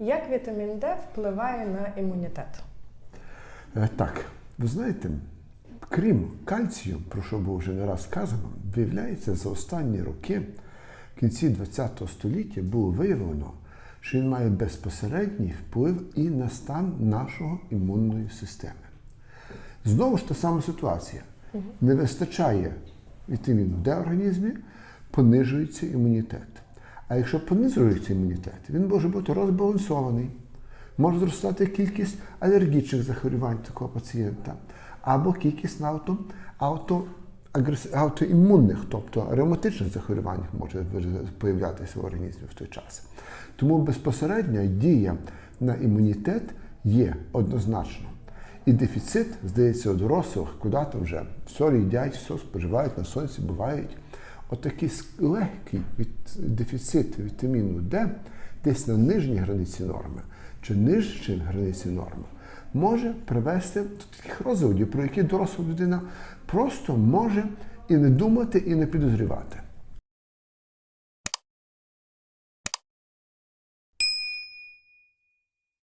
Як вітамін Д впливає на імунітет? Е, Так, ви знаєте, крім кальцію, про що було вже не раз сказано, виявляється, за останні роки, в кінці ХХ століття, було виявлено, що він має безпосередній вплив і на стан нашого імунної системи. Знову ж та сама ситуація. Не вистачає вітаміну Д в організмі, понижується імунітет. А якщо понижується імунітет, він може бути розбалансований, може зростати кількість алергічних захворювань такого пацієнта, або кількість авто, авто, аутоімунних, тобто ревматичних захворювань може з'являтися в організмі в той час. Тому безпосередня дія на імунітет є однозначно. І дефіцит, здається, у дорослих, куди там вже все їдять, все споживають на сонці, бувають. Отакий легкий від- дефіцит вітаміну Д десь на нижній границі норми чи нижчій границі норми може привести до таких розладів, про які доросла людина просто може і не думати, і не підозрівати.